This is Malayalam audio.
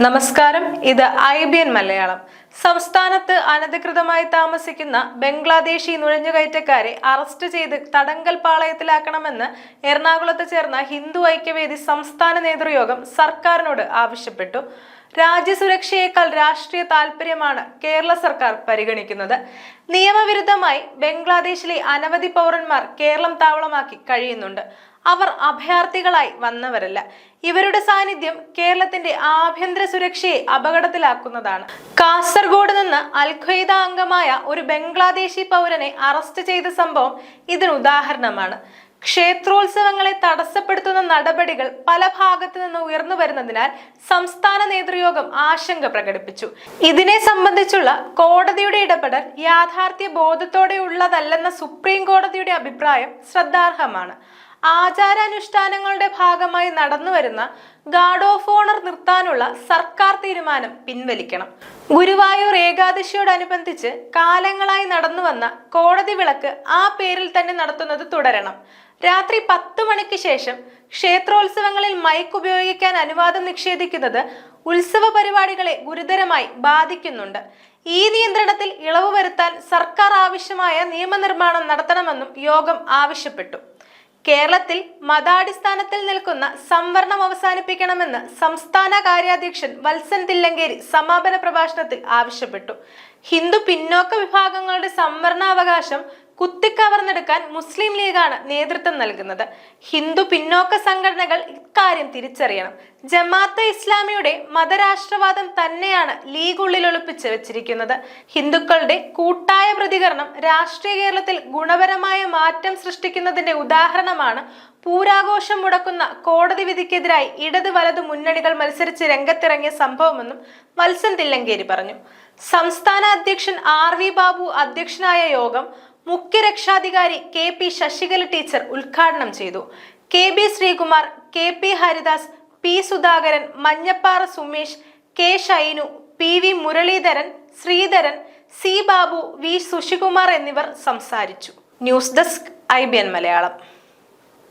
നമസ്കാരം. ഇത് ഐ ബി എൻ മലയാളം. സംസ്ഥാനത്ത് അനധികൃതമായി താമസിക്കുന്ന ബംഗ്ലാദേശി നുഴഞ്ഞുകയറ്റക്കാരെ അറസ്റ്റ് ചെയ്ത് തടങ്കൽ പാളയത്തിലാക്കണമെന്ന് എറണാകുളത്ത് ചേർന്ന ഹിന്ദു ഐക്യവേദി സംസ്ഥാന നേതൃയോഗം സർക്കാരിനോട് ആവശ്യപ്പെട്ടു. രാജ്യസുരക്ഷയേക്കാൾ രാഷ്ട്രീയ താൽപര്യമാണ് കേരള സർക്കാർ പരിഗണിക്കുന്നത്. നിയമവിരുദ്ധമായി ബംഗ്ലാദേശിലെ അനവധി പൗരന്മാർ കേരളം താവളമാക്കി കഴിയുന്നുണ്ട്. അവർ അഭയാർത്ഥികളായി വന്നവരല്ല. ഇവരുടെ സാന്നിധ്യം കേരളത്തിന്റെ ആഭ്യന്തര സുരക്ഷയെ അപകടത്തിലാക്കുന്നതാണ്. കാസർഗോഡ് നിന്ന് അൽ ഖ്വയ്ദ അംഗമായ ഒരു ബംഗ്ലാദേശി പൗരനെ അറസ്റ്റ് ചെയ്ത സംഭവം ഇതിന് ഉദാഹരണമാണ്. ക്ഷേത്രോത്സവങ്ങളെ തടസ്സപ്പെടുത്തുന്ന നടപടികൾ പല ഭാഗത്തു നിന്ന് ഉയർന്നു വരുന്നതിനാൽ സംസ്ഥാന നേതൃയോഗം ആശങ്ക പ്രകടിപ്പിച്ചു. ഇതിനെ സംബന്ധിച്ചുള്ള കോടതിയുടെ ഇടപെടൽ യാഥാർത്ഥ്യ ബോധത്തോടെയുള്ളതല്ലെന്ന സുപ്രീം കോടതിയുടെ അഭിപ്രായം ശ്രദ്ധാർഹമാണ്. ആചാരാനുഷ്ഠാനങ്ങളുടെ ഭാഗമായി നടന്നുവരുന്ന ഗാർഡ് ഓഫ് ഓണർ നിർത്താനുള്ള സർക്കാർ തീരുമാനം പിൻവലിക്കണം. ഗുരുവായൂർ ഏകാദശിയോടനുബന്ധിച്ച് കാലങ്ങളായി നടന്നുവന്ന കോടതി വിളക്ക് ആ പേരിൽ തന്നെ നടത്തുന്നത് തുടരണം. രാത്രി പത്ത് മണിക്ക് ശേഷം ക്ഷേത്രോത്സവങ്ങളിൽ മൈക്ക് ഉപയോഗിക്കാൻ അനുവാദം നിഷേധിക്കുന്നത് ഉത്സവ പരിപാടികളെ ഗുരുതരമായി ബാധിക്കുന്നുണ്ട്. ഈ നിയന്ത്രണത്തിൽ ഇളവ് വരുത്താൻ സർക്കാർ ആവശ്യമായ നിയമനിർമ്മാണം നടത്തണമെന്നും യോഗം ആവശ്യപ്പെട്ടു. കേരളത്തിൽ മതാടിസ്ഥാനത്തിൽ നിൽക്കുന്ന സംവരണം അവസാനിപ്പിക്കണമെന്ന് സംസ്ഥാന കാര്യാധ്യക്ഷൻ വത്സൻ തില്ലങ്കേരി സമാപന പ്രഭാഷണത്തിൽ ആവശ്യപ്പെട്ടു. ഹിന്ദു പിന്നോക്ക വിഭാഗങ്ങളുടെ സംവരണാവകാശം കുത്തിക്കവർന്നെടുക്കാൻ മുസ്ലിം ലീഗാണ് നേതൃത്വം നൽകുന്നത്. ഹിന്ദു പിന്നോക്ക സംഘടനകൾ ഇക്കാര്യം തിരിച്ചറിയണം. ജമാഅത്ത് ഇസ്ലാമിയുടെ മതരാഷ്ട്രവാദം തന്നെയാണ് ലീഗ് ഉള്ളിൽ ഒളിപ്പിച്ച് വെച്ചിരിക്കുന്നത്. ഹിന്ദുക്കളുടെ കൂട്ടായ പ്രതികരണം രാഷ്ട്രീയ കേരളത്തിൽ ഗുണപരമായ മാറ്റം സൃഷ്ടിക്കുന്നതിന്റെ ഉദാഹരണമാണ് പൂരാഘോഷം മുടക്കുന്ന കോടതി വിധിക്കെതിരായി ഇടത് വലത് മുന്നണികൾ മത്സരിച്ച് രംഗത്തിറങ്ങിയ സംഭവമെന്നും വത്സൻ തില്ലങ്കേരി പറഞ്ഞു. സംസ്ഥാന അധ്യക്ഷൻ ആർ വി ബാബു അധ്യക്ഷനായ യോഗം മുഖ്യ രക്ഷാധികാരി കെ പി ശശികല ടീച്ചർ ഉദ്ഘാടനം ചെയ്തു. K B Sreekumar K P Haridas P Sudhakaran Manjappara Sumesh K Shainu P V Muraleedharan Sreedharan C Babu V Sushikumar എന്നിവർ സംസാരിച്ചു. News desk I B N Malayalam.